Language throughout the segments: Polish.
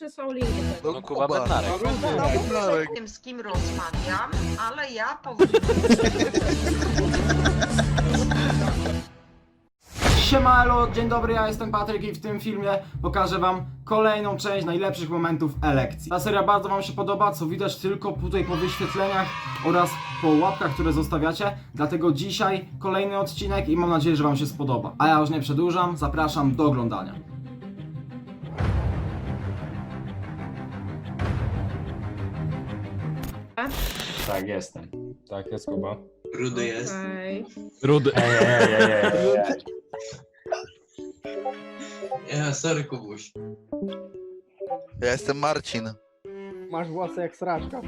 przesłał link do tego. No Kuba Bednarek. Bednarek. tym, z kim rozmawiam, ale ja powinna. Siema, elo, dzień dobry, ja jestem Patryk i w tym filmie pokażę wam kolejną część najlepszych momentów elekcji. Ta seria bardzo wam się podoba, co widać tylko tutaj po wyświetleniach oraz po łapkach, które zostawiacie. Dlatego dzisiaj kolejny odcinek i mam nadzieję, że wam się spodoba. A ja już nie przedłużam, zapraszam do oglądania. Tak, jestem. Tak, jest Kuba. Rudy jest. Okej. Rudy. Ej, ej, ej, ej, ej, ej. Ja, sorry Kubuś. Ja jestem Marcin. Masz włosy jak sraczka.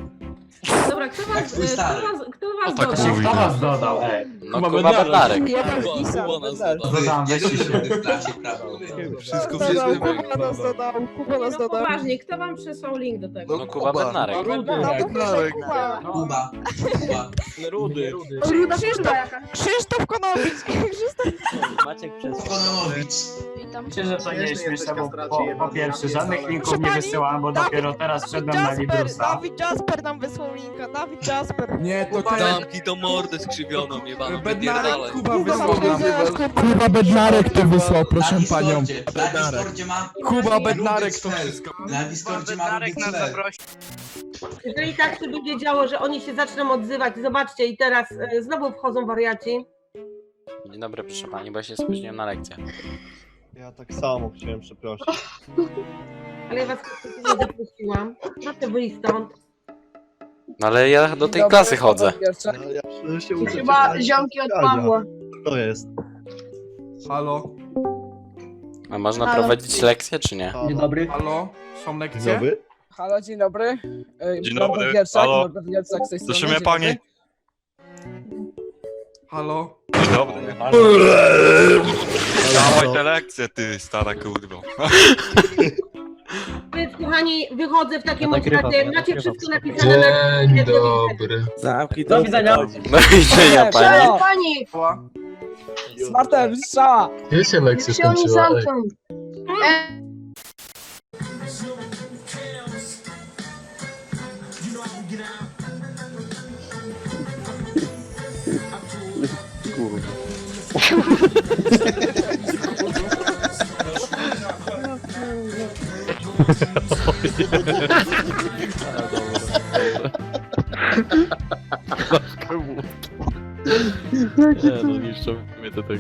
Dobra, kto Jak was, twój kto stary. was, kto was Tak, dodał? kto was dodał, ej? No Kuba Kuba Bednarek. Bednarek. Ja też pisam, Dodam, Nie weźcie się. w klasie, prawda? Wszystko Dodał, wszystko. Kuba nas dodał, Kuba nas No dodał. poważnie, kto wam przesłał link do tego? No Kuba Bednarek. Bednarek. Kuba. Kuba. Kuba. Rudy. Krzysztof, Krzysztof Konowicz. Krzysztof. Kononowicz. Myślę, że to nie jest śmieszne, bo po, po pierwsze żadnych linków nie wysyłam, bo Dawid- dopiero teraz wszedłem na Jasper, Librusa. Dawid Jasper nam wysłał linka, Dawid Jasper. Nie, to ten. Zamknij tą mordę skrzywioną, jebaną, Bednarek wypierdalaj. Kuba Kuba wysłał nam. Kuba. Bednarek to wysłał, proszę panią. Na Discordzie ma... Kuba Bednarek to wszystko. Na Discordzie ma Cel. Jeżeli tak się będzie działo, że oni się zaczną odzywać, zobaczcie i teraz e, znowu wchodzą wariaci. Dzień dobry, proszę pani, bo ja się spóźniłem na lekcję. Ja tak samo chciałem przeprosić. Ale ja was nie zaprosiłam. Proszę wyjść stąd. No ale ja do tej klasy chodzę. No, ja przecież się uczę. Chyba czytać. ziomki od Pawła. To jest. Halo. A można Halo. prowadzić lekcję, czy nie? Dzień dobry. Halo. Są Dzień lekcje? dobry. Halo, dzień dobry. Dzień dobry. Halo. Słyszy mnie pani? Halo. Dzień dobry. Dawaj te lekcje, ty stara kurwo. Więc kochani, wychodzę w takim razie. ja Macie nagrywam. wszystko napisane na Dzień dobry. Zamknij Do widzenia. No i widzenia pani. Pani! Smartem, strzała. Gdzie się lekcja skończyła? Nie, no niszczą mnie to tak.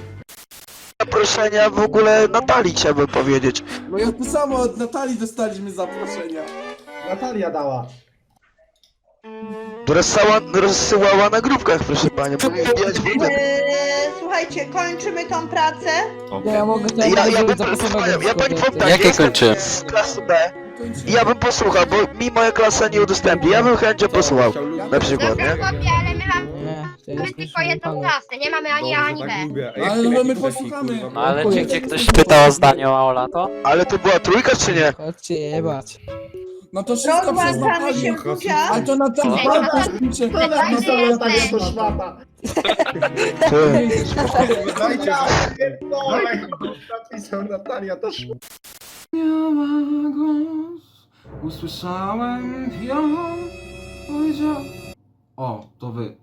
Zaproszenia w ogóle Natalii chciałbym powiedzieć. No ja to samo od Natalii dostaliśmy zaproszenia. Natalia dała. Rozsyłała, rozsyłała na grupkach, proszę panią. Słuchajcie, kończymy tą pracę. Ja mogę to Ja, ja bym posłuchał, ja pani powiem tak, Jakie jestem z klasy B. I ja bym posłuchał, bo mi moja klasa nie udostępni. Ja bym chętnie posłuchał. Na przykład, nie? ale my mamy, tylko jedną klasę, nie mamy ani A, ani B. Ale no my posłuchamy. No ale czy gdzie ktoś pytał o zdanie o Aula, to? Ale to była trójka czy nie? Chodźcie jebać. No to wszystko przez Natalię. Kucia. Ale to Natalia. Ej, no to- Natalii. Natalia to szmata. Ty. Natalia to Miała głos, usłyszałem ją, powiedział... O, to wy.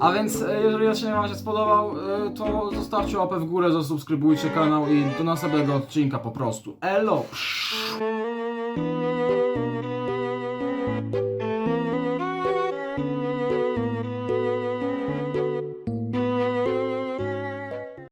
A więc, e, jeżeli odcinek wam się spodobał, e, to zostawcie łapę w górę, zasubskrybujcie kanał i do następnego odcinka po prostu. Elo!